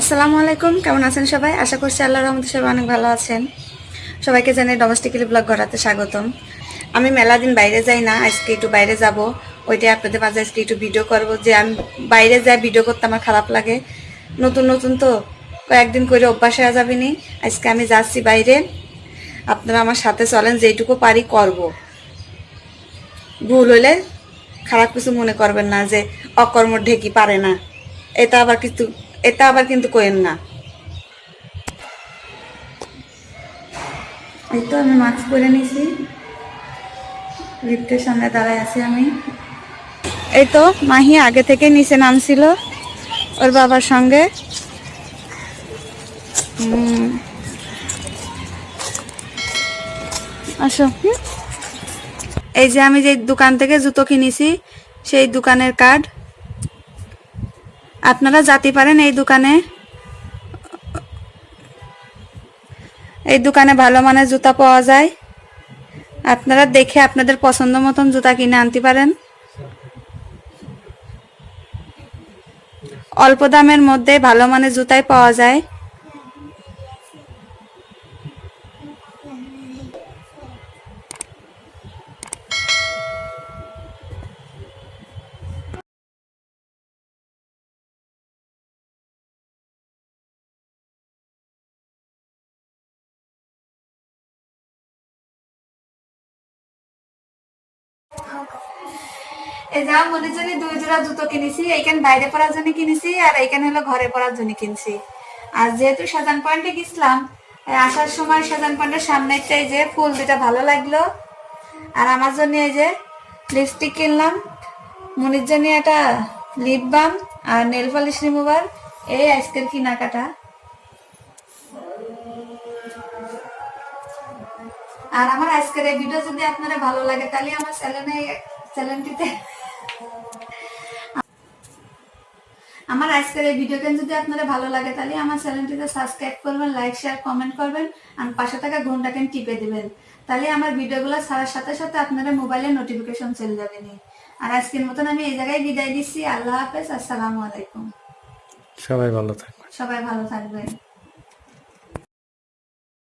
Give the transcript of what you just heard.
আসসালামু আলাইকুম, কেমন আছেন সবাই? আশা করছি আল্লাহ রহমতে সবাই অনেক ভালো আছেন। সবাইকে জানাই ডোমেস্টিক্যালি ব্লগ করাতে স্বাগতম। আমি মেলা দিন বাইরে যাই না, আজকে একটু বাইরে যাব। ওইটাই আপনাদের মাঝে আজকে একটু ভিডিও করব যে আমি বাইরে যাই ভিডিও করতে আমার খারাপ লাগে। নতুন নতুন তো কয়েকদিন করে অভ্যাস হয়ে যাবে নি। আজকে আমি যাচ্ছি বাইরে। আপনারা আমার সাথে চলেন যেইটুকু পারি করব। ভুল হলে খারাপ কিছু মনে করবেন না যে অকর্ম ঢেকি পারে না। এটা আবার কিন্তু এটা আবার কিন্তু কোয়েন না। এই তো আমি মাস্ক পরে নিয়েছি লিফটের সামনে দাঁড়ায় আছি আমি। এই তো মাহি আগে থেকে নিচে নামছিল ওর বাবার সঙ্গে। আসো। এই যে আমি যে দোকান থেকে জুতো কিনেছি, সেই দোকানের কার্ড আপনারা যাতে পারেন এই দোকানে? এই দোকানে ভালো মানের জুতা পাওয়া যায়। আপনারা দেখে আপনাদের পছন্দ মতন জুতা কিনে আনতে পারেন। অল্প দামের মধ্যে ভালো মানের জুতাই পাওয়া যায়। এই যা মনে জন্য দুই জোড়া জুতো কিনেছি, এইখানে বাইরে পরার জন্য কিনেছি আর এইখানে হলো ঘরে পরার জন্য কিনছি। আর যেহেতু সাজান পয়েন্টে গেছিলাম আসার সময় সাজান পয়েন্টের সামনে একটা যে ফুল দুটা ভালো লাগল। আর আমার জন্য এই যে লিপস্টিক কিনলাম, মনির জন্য একটা লিপ বাম আর নেল পলিশ রিমুভার এই আজকের কেনাকাটা। আর আমার আজকের এই ভিডিও যদি আপনারা ভালো লাগে, তাহলে আমার চ্যানেলে চ্যানেলটিতে আমার আজকের এই ভিডিওটা যদি আপনারা ভালো লাগে তাহলে আমার চ্যানেলটিতে সাবস্ক্রাইব করবেন লাইক শেয়ার কমেন্ট করবেন আর পাশে থাকা ঘন্টাকে টিপে দিবেন। তাহলে আমার ভিডিওগুলো ছাড়ার সাথে সাথে আপনারা মোবাইলে নোটিফিকেশন চলে যাবে নি। আর আজকের মতন আমি এই জায়গায় বিদায় দিচ্ছি। আল্লাহ হাফেজ আসসালামু আলাইকুম। সবাই ভালো থাকবে সবাই ভালো থাকবেন।